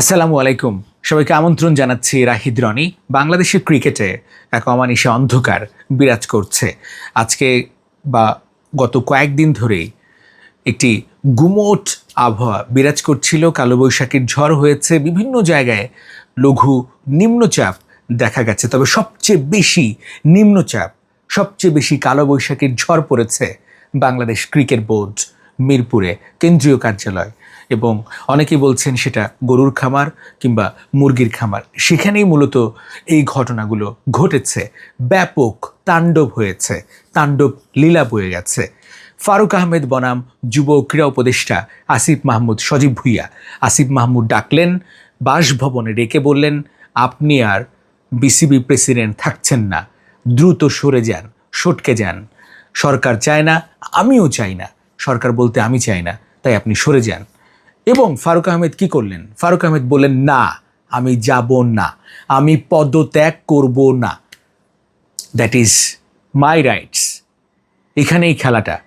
আসসালামু আলাইকুম। সবাইকে আমন্ত্রণ জানাচ্ছি রাহিদ রনি। বাংলাদেশের ক্রিকেটে এক অমানিসে অন্ধকার বিরাজ করছে। আজকে বা গত কয়েকদিন ধরেই একটি গুমোট আবহাওয়া বিরাজ করছিল। কালোবৈশাখীর ঝড় হয়েছে। বিভিন্ন জায়গায় লঘু নিম্নচাপ দেখা গেছে। তবে সবচেয়ে বেশি নিম্নচাপ, সবচেয়ে বেশি কালোবৈশাখীর ঝড় পড়েছে বাংলাদেশ ক্রিকেট বোর্ড মিরপুরে কেন্দ্রীয় কার্যালয়। এবং অনেকেই বলছেন সেটা গরুর খামার কিংবা মুরগির খামার। সেখানেই মূলত এই ঘটনাগুলো ঘটেছে। ব্যাপক তাণ্ডব হয়েছে। তাণ্ডব লীলা বয়ে গেছে। ফারুক আহমেদ বনাম যুব ক্রীড়া উপদেষ্টা আসিফ মাহমুদ সজীব ভুইয়া। আসিফ মাহমুদ ডাকলেন, বাসভবনে ডেকে বললেন, আপনি আর বিসিবি প্রেসিডেন্ট থাকছেন না। দ্রুত সরে যান, সটকে যান। সরকার চায় না, আমিও চাই না। সরকার বলতে আমি চাই না, তাই আপনি সরে যান। এবং ফারুক আহমেদ কি করলেন? ফারুক আহমেদ বললেন, না, আমি যাব না। আমি পদত্যাগ করব না। দ্যাট ইজ মাই রাইটস এখানেই খেলাটা।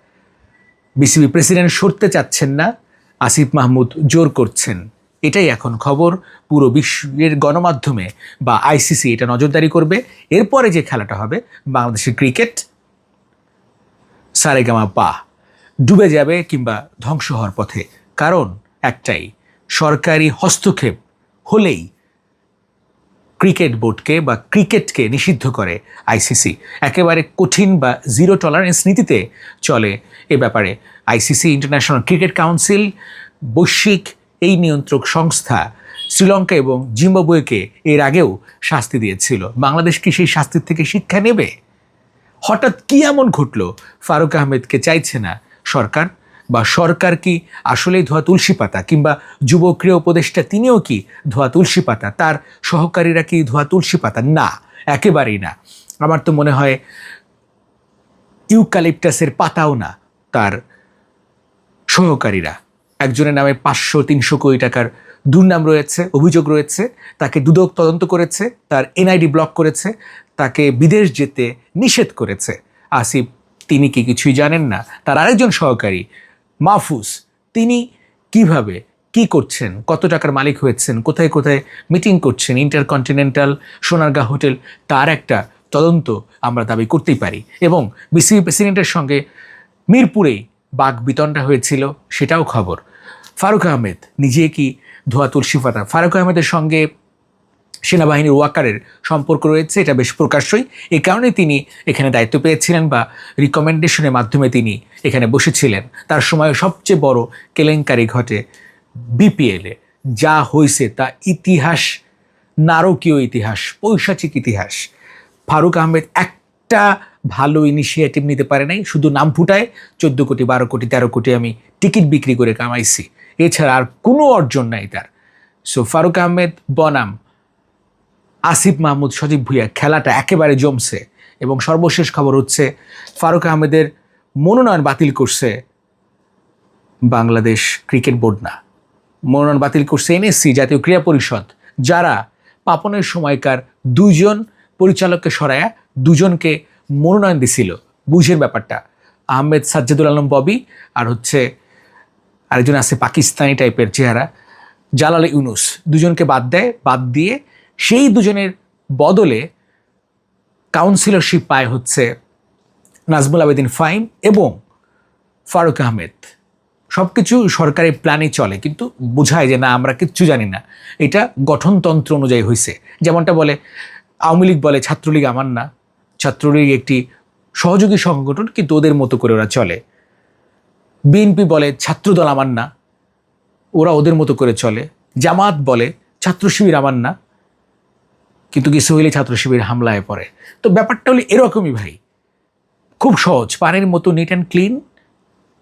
বিসিবি প্রেসিডেন্ট সরতে চাচ্ছেন না, আসিফ মাহমুদ জোর করছেন। এটাই এখন খবর পুরো বিশ্বের গণমাধ্যমে বা আইসিসি এটা নজরদারি করবে। এরপরে যে খেলাটা হবে, বাংলাদেশের ক্রিকেট সারেগামা পা ডুবে যাবে কিংবা ধ্বংস হওয়ার পথে। কারণ একটাই, সরকারি হস্তক্ষেপ হলেই ক্রিকেট বোর্ডকে বা ক্রিকেটকে নিষিদ্ধ করে আইসিসি একেবারে কঠিন বা জিরো টলারেন্স নীতিতে চলে এ ব্যাপারে আইসিসি ইন্টারন্যাশনাল ক্রিকেট কাউন্সিল বৈশ্বিক এই নিয়ন্ত্রক সংস্থা শ্রীলঙ্কা এবং জিম্বাবুয়েকে এর আগেও শাস্তি দিয়েছিল। বাংলাদেশ কি সেই শাস্তির থেকে শিক্ষা নেবে? হঠাৎ কি এমন ঘটলো? ফারুক আহমেদকে চাইছে না সরকার। বা সরকার কি আসলেই ধোয়া তুলসী পাতা কিংবা যুব ক্রীড়া উপদেষ্টা তিনিও কি ধোয়া তুলসী পাতা? তার সহকারীরা কি ধোয়া তুলসী পাতা? না, একেবারেই না। আমার তো মনে হয় ইউক্যালিপটাসের পাতাও না তার সহকারীরা। একজনের নামে পাঁচশো, তিনশো কোটি টাকার দুর্নাম রয়েছে, অভিযোগ রয়েছে, তাকে দুদক তদন্ত করেছে, তার এনআইডি ব্লক করেছে, তাকে বিদেশ যেতে নিষেধ করেছে। আসিফ, তিনি কি কিছুই জানেন না? তার আরেকজন সহকারী মাহফুজ, তিনি কীভাবে, কি করছেন? কত টাকার মালিক হয়েছেন? কোথায় কোথায় মিটিং করছেন? ইন্টারকন্টিনেন্টাল সোনারগাঁ হোটেল, তার একটা তদন্ত আমরা দাবি করতেই পারি। এবং বিসিবি প্রেসিডেন্টের সঙ্গে মিরপুরেই বাঘ বিতণ্ডা হয়েছিল, সেটাও খবর। ফারুক আহমেদ, নিজে কি ধোয়া তুলসী পাতা? ফারুক আহমেদের সঙ্গে সেনাবাহিনীর ওয়াকারের সম্পর্ক রয়েছে, এটা বেশ প্রকাশ্যই। এই কারণে তিনি এখানে দায়িত্ব পেয়েছিলেন বা রিকমেন্ডেশনের মাধ্যমে তিনি এখানে বসেছিলেন। তার সময় সবচেয়ে বড় কেলেঙ্কারি ঘটে বিপিএলে। যা হয়েছে তা ইতিহাস, নারকীয় ইতিহাস, পৈশাচিক ইতিহাস। ফারুক আহমেদ একটা ভালো ইনিশিয়েটিভ নিতে পারে নাই, শুধু নাম ফুটায় চোদ্দ কোটি, বারো কোটি, তেরো কোটি আমি টিকিট বিক্রি করে কামাইছি। এছাড়া আর কোনো অর্জন নাই তার। সো ফারুক আহমেদ বনাম আসিফ মাহমুদ, সজীব ভুইয়া, খেলাটা একেবারে জমছে। এবং সর্বশেষ খবর হচ্ছে, ফারুক আহমেদের মনোনয়ন বাতিল করছে বাংলাদেশ ক্রিকেট বোর্ড না। মনোনয়ন বাতিল করছে এনএসসি জাতীয় ক্রীড়া পরিষদ, যারা পাপনের সময়কার দুজন পরিচালককে সরায়া দুজনকে মনোনয়ন দিছিল। বুঝের ব্যাপারটা। আহমেদ সাজ্জাদুল আলম ববি আর হচ্ছে আরেকজন আছে পাকিস্তানি টাইপের চেহারা, জালাল ইউনুস। দুজনকে বাদ দেয়, বাদ দিয়ে সেই দুজনের বদলে কাউন্সিলরশিপ পায় হচ্ছে নাজমুল আবেদিন ফাইম এবং ফারুক আহমেদ। সব কিছু সরকারি প্ল্যানে চলে, কিন্তু বোঝায় যে না, আমরা কিচ্ছু জানি না। এটা গঠনতন্ত্র অনুযায়ী হয়েছে যেমনটা বলে, আওয়ামী লীগ বলে, ছাত্রলীগ আমার না। ছাত্রলীগ একটি সহযোগী সংগঠন, কিন্তু ওদের মতো করে ওরা চলে। বিএনপি বলে, ছাত্রদল আমার না। ওরা ওদের মতো করে চলে। জামাত বলে ছাত্র শিবির আমার না। কিন্তু কিছু হইলে ছাত্র শিবির হামলায় পড়ে? তো ব্যাপারটা হলো এরকমই ভাই। খুব সহজ, পানির মতো neat and clean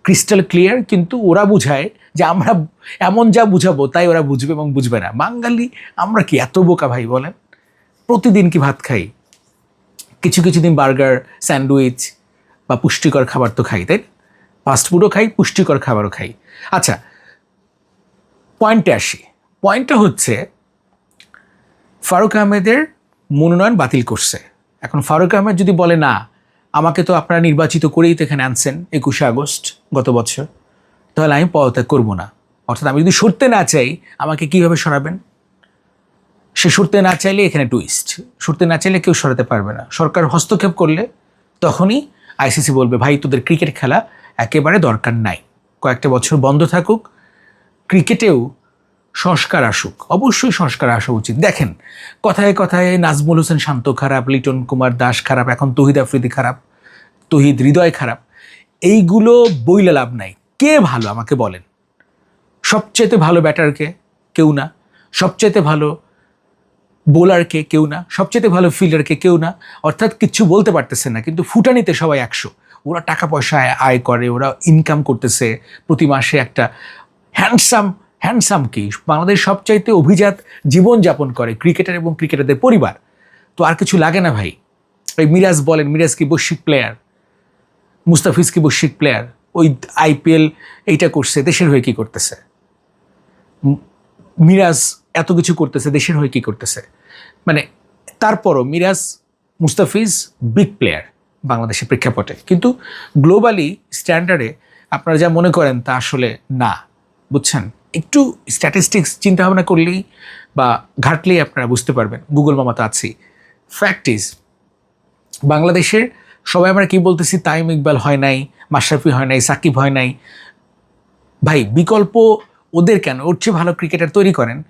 crystal clear কিন্তু ওরা বুঝায় যে আমরা এমন যা বুঝাবো তাই ওরা বুঝবে এবং বুঝবে না। বাঙালি, আমরা কি এত বোকা ভাই বলেন? প্রতিদিন কি ভাত খাই? কিছু কিছু দিন বার্গার, স্যান্ডউইচ বা পুষ্টিকর খাবার তো খাই, তাই ফাস্টফুডও খাই, পুষ্টিকর খাবারও খাই। আচ্ছা পয়েন্টে আসি। পয়েন্টটা হচ্ছে ফারুক আহমেদের মনোনয়ন বাতিল করছে। এখন ফারুক আহমেদ যদি বলে না, আমাকে তো আপনারা নির্বাচিত করেই তো এখানে আনছেন একুশে আগস্ট গত বছর, তাহলে আমি পদত্যাগ করব না। অর্থাৎ আমি যদি সরতে না চাই, আমাকে কীভাবে সরাবেন? সে সরতে না চাইলে এখানে টুইস্ট সরতে না চাইলে কেউ সরাতে পারবে না। সরকার হস্তক্ষেপ করলে তখনই আইসিসি বলবে, ভাই, তোদের ক্রিকেট খেলা একেবারে দরকার নাই। কয়েকটা বছর বন্ধ থাকুক। ক্রিকেটেও সংস্কার আসুক, অবশ্যই সংস্কার আসা উচিত। দেখেন, কথায় কথায় নাজমুল হোসেন শান্ত খারাপ, লিটন কুমার দাস খারাপ, এখন তহিদ আফ্রিদি খারাপ, তহিদ হৃদয় খারাপ, এইগুলো বইলে লাভ নাই। কে ভালো আমাকে বলেন? সবচেয়েতে ভালো ব্যাটারকে কেউ না। সবচেয়েতে ভালো বোলারকে কেউ না। সবচেয়ে ভালো ফিল্ডারকে কেউ না। অর্থাৎ কিচ্ছু বলতে পারতেছে না, কিন্তু ফুটানিতে সবাই একশো। ওরা টাকা পয়সা আয় করে, ওরা ইনকাম করতেছে, প্রতি মাসে একটা হ্যান্ডসাম হ্যান্ডসাম কি? বাংলাদেশ সবচাইতে অভিজাত জীবনযাপন করে, ক্রিকেটার এবং ক্রিকেটারদের পরিবার। তো আর কিছু লাগে না ভাই। ওই মিরাজ বলেন, মিরাজ কি বৈশ্বিক প্লেয়ার মুস্তাফিজ কি বৈশ্বিক প্লেয়ার ওই আইপিএল এইটা করছে, দেশের হয়ে কি করতেছে? মিরাজ এত কিছু করতেছে, দেশের হয়ে কি করতেছে? মানে তারপরও মিরাজ, মুস্তাফিজ বিগ প্লেয়ার বাংলাদেশের প্রেক্ষাপটে। কিন্তু গ্লোবালি স্ট্যান্ডার্ডে আপনারা যা মনে করেন তা আসলে না, বুঝছেন? একটু স্ট্যাটিস্টিক্স চিন্তা ভাবনা করলেই বা ঘাটলেই আপনারা বুঝতে পারবেন। গুগল মামা তো আছি ফ্যাক্ট ইজ বাংলাদেশের সবাই আমরা কি বলতেছি, তাইম ইকবাল হয় নাই, মাশরাফি হয় নাই, সাকিব হয় নাই। ভাই, বিকল্প ওদের কেন? ওর চেয়ে ভালো ক্রিকেটার তৈরি করেন।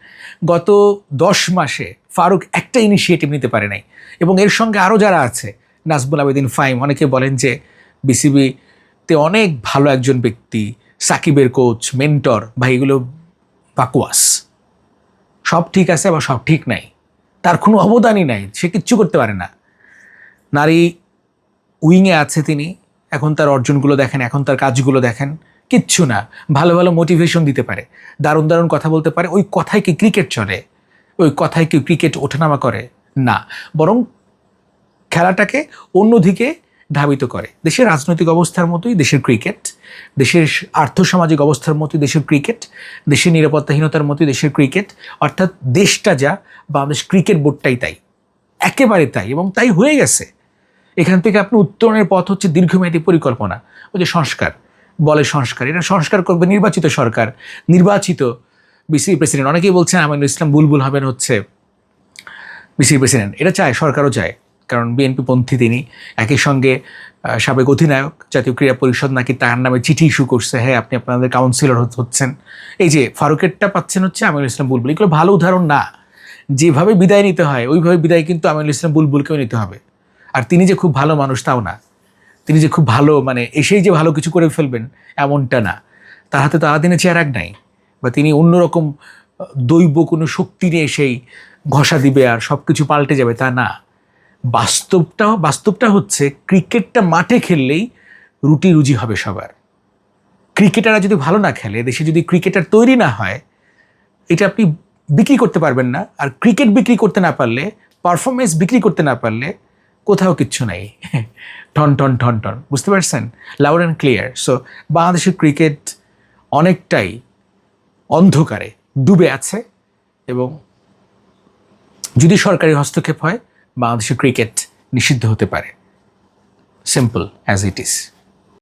গত দশ মাসে ফারুক একটা ইনিশিয়েটিভ নিতে পারে নাই। এবং এর সঙ্গে আরও যারা আছে, নাজমুল আবেদিন ফাইম, অনেকে বলেন যে বিসিবিতে অনেক ভালো একজন ব্যক্তি সাকিবের কোচ মেন্টর বা এগুলো বাকুয়াস। সব ঠিক আছে আবার সব ঠিক নাই। তার কোনো অবদানই নাই, সে কিচ্ছু করতে পারে না। নারী উইংয়ে আছে তিনি, এখন তার অর্জনগুলো দেখেন, এখন তার কাজগুলো দেখেন, কিচ্ছু না, ভালো ভালো মোটিভেশন দিতে পারে। দারুণ দারুণ কথা বলতে পারে, ওই কথায় কি ক্রিকেট চলে, ওই কথায় কি ক্রিকেট ওঠানামা করে? না। বরং খেলাটাকে অন্যদিকে ধাবিত করে। দেশের রাজনৈতিক অবস্থার মতোই দেশের ক্রিকেট দেশের আর্থসামাজিক অবস্থার মতোই দেশের ক্রিকেট দেশের নিরাপত্তাহীনতার মতোই দেশের ক্রিকেট অর্থাৎ দেশটা যা, বাংলাদেশ ক্রিকেট বোর্ডটাই তাই। একেবারে তাই এবং তাই হয়ে গেছে। এখান থেকে আপনি উত্তরণের পথ হচ্ছে দীর্ঘমেয়াদী পরিকল্পনা। ওই যে সংস্কার, বলে সংস্কার, এটা সংস্কার করবে নির্বাচিত সরকার, নির্বাচিত বিসিবি প্রেসিডেন্ট অনেকেই বলছেন, আমিনুল ইসলাম বুলবুল হবেন হচ্ছে বিসিবি প্রেসিডেন্ট এটা চায়, সরকারও চায়। কারণ বিএনপি পন্থী তিনি। একই সঙ্গে সাবেক অধিনায়ক জাতীয় ক্রীড়া পরিষদ নাকি তার নামে চিঠি ইস্যু করছে। হ্যাঁ আপনি আপনাদের কাউন্সিলর হচ্ছেন। এই যে ফারুকেরটা পাচ্ছেন হচ্ছে আমিনুল ইসলাম বুলবুল। এগুলো ভালো উদাহরণ না। যেভাবে বিদায় নিতে হয়, ওইভাবে বিদায় কিন্তু আমিনুল ইসলাম বুলবুলকেও নিতে হবে। আর তিনি যে খুব ভালো মানুষ, তাও না। তিনি যে খুব ভালো মানে এসেই যে ভালো কিছু করে ফেলবেন, এমনটা না। তার হাতে তো আলাদিনের চেয়ার এক নাই। বা তিনি অন্যরকম দৈব কোনো শক্তি নিয়ে সেই ঘষা দিবে আর সব কিছু পাল্টে যাবে, তা না। বাস্তবটা বাস্তবটা হচ্ছে ক্রিকেটটা মাঠে খেললেই রুটি রুজি হবে সবার। ক্রিকেটাররা যদি ভালো না খেলে, দেশে যদি ক্রিকেটার তৈরি না হয়, এটা আপনি বিক্রি করতে পারবেন না। আর ক্রিকেট বিক্রি করতে না পারলে, পারফরমেন্স বিক্রি করতে না পারলে কোথাও কিচ্ছু নাই। ঠন টন ঠন টন বুঝতে পারছেন? লাউড অ্যান্ড ক্লিয়ার সো বাংলাদেশের ক্রিকেট অনেকটাই অন্ধকারে ডুবে আছে এবং যদি সরকারি হস্তক্ষেপ হয় বাংলাদেশের ক্রিকেট নিষিদ্ধ হতে পারে। Simple as it is